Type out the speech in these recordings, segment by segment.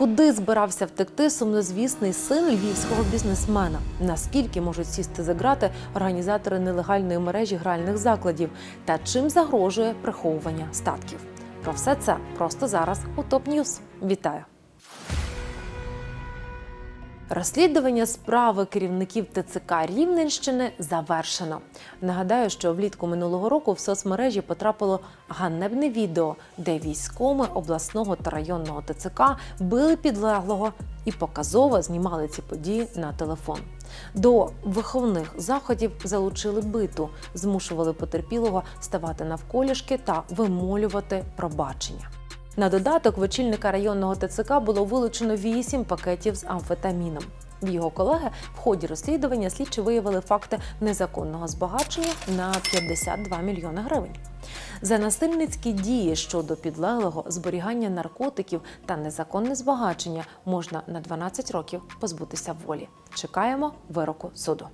Куди збирався втекти сумнозвісний син львівського бізнесмена? Наскільки можуть сісти за грати організатори нелегальної мережі гральних закладів? Та чим загрожує приховування статків? Про все це просто зараз у ТОП Ньюс. Вітаю! Розслідування справи керівників ТЦК Рівненщини завершено. Нагадаю, що влітку минулого року в соцмережі потрапило ганебне відео, де військоми обласного та районного ТЦК били підлеглого і показово знімали ці події на телефон. До виховних заходів залучили биту, змушували потерпілого ставати навколішки та вимолювати пробачення. На додаток в очільника районного ТЦК було вилучено 8 пакетів з амфетаміном. Його колеги в ході розслідування слідчі виявили факти незаконного збагачення на 52 мільйони гривень. За насильницькі дії щодо підлеглого зберігання наркотиків та незаконне збагачення можна на 12 років позбутися волі. Чекаємо вироку суду.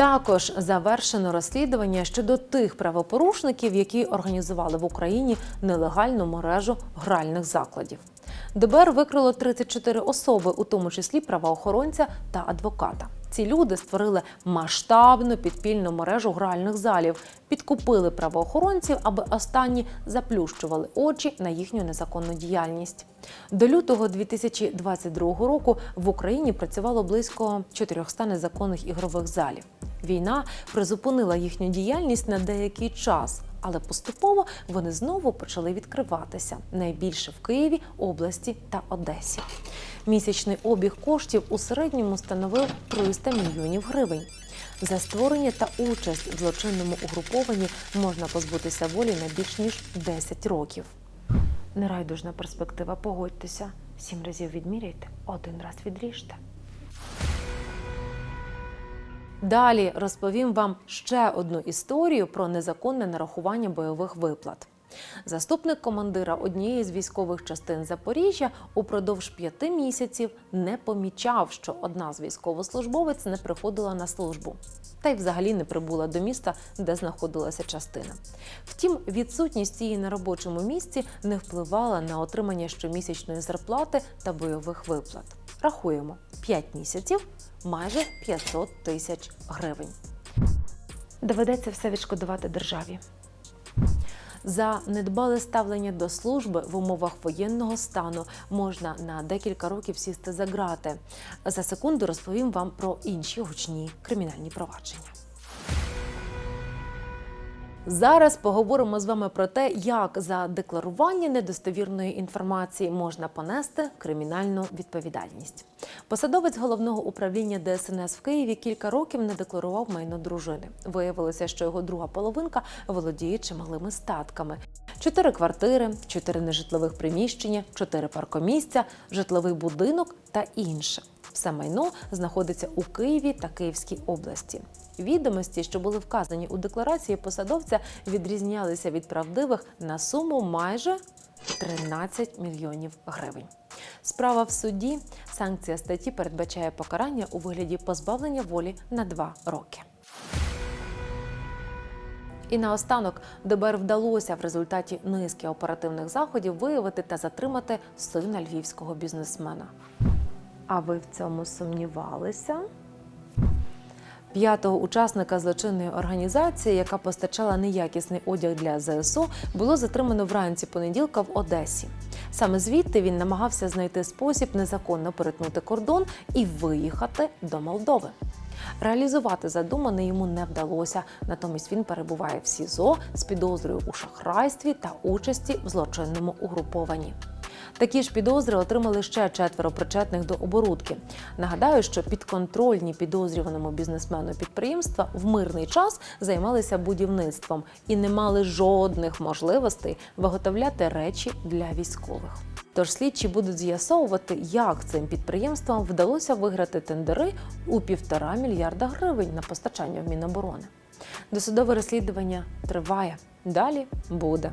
Також завершено розслідування щодо тих правопорушників, які організували в Україні нелегальну мережу гральних закладів. ДБР викрило 34 особи, у тому числі правоохоронця та адвоката. Ці люди створили масштабну підпільну мережу гральних залів, підкупили правоохоронців, аби останні заплющували очі на їхню незаконну діяльність. До лютого 2022 року в Україні працювало близько 400 незаконних ігрових залів. Війна призупинила їхню діяльність на деякий час, але поступово вони знову почали відкриватися найбільше в Києві, області та Одесі. Місячний обіг коштів у середньому становив 300 мільйонів гривень. За створення та участь в злочинному угрупованні можна позбутися волі на більш ніж 10 років. Нерайдужна перспектива, погодьтеся. Сім разів відміряйте, один раз відріжте. Далі розповім вам ще одну історію про незаконне нарахування бойових виплат. Заступник командира однієї з військових частин Запоріжжя упродовж п'яти місяців не помічав, що одна з військовослужбовець не приходила на службу, та й взагалі не прибула до міста, де знаходилася частина. Втім, відсутність її на робочому місці не впливала на отримання щомісячної зарплати та бойових виплат. Рахуємо 5 місяців майже 500 тисяч гривень. Доведеться все відшкодувати державі. За недбале ставлення до служби в умовах воєнного стану можна на декілька років сісти за грати. За секунду розповім вам про інші гучні кримінальні провадження. Зараз поговоримо з вами про те, як за декларування недостовірної інформації можна понести кримінальну відповідальність. Посадовець головного управління ДСНС в Києві кілька років не декларував майно дружини. Виявилося, що його друга половинка володіє чималими статками: чотири квартири, чотири нежитлових приміщення, чотири паркомісця, житловий будинок та інше. Все майно знаходиться у Києві та Київській області. Відомості, що були вказані у декларації посадовця, відрізнялися від правдивих на суму майже 13 мільйонів гривень. Справа в суді. Санкція статті передбачає покарання у вигляді позбавлення волі на 2 роки. І наостанок ДБР вдалося в результаті низки оперативних заходів виявити та затримати сина львівського бізнесмена. А ви в цьому сумнівалися? П'ятого учасника злочинної організації, яка постачала неякісний одяг для ЗСУ, було затримано вранці понеділка в Одесі. Саме звідти він намагався знайти спосіб незаконно перетнути кордон і виїхати до Молдови. Реалізувати задумане йому не вдалося, натомість він перебуває в СІЗО з підозрою у шахрайстві та участі в злочинному угрупованні. Такі ж підозри отримали ще четверо причетних до оборудки. Нагадаю, що підконтрольні підозрюваному бізнесмену підприємства в мирний час займалися будівництвом і не мали жодних можливостей виготовляти речі для військових. Тож слідчі будуть з'ясовувати, як цим підприємствам вдалося виграти тендери у півтора мільярда гривень на постачання в Міноборони. Досудове розслідування триває. Далі буде.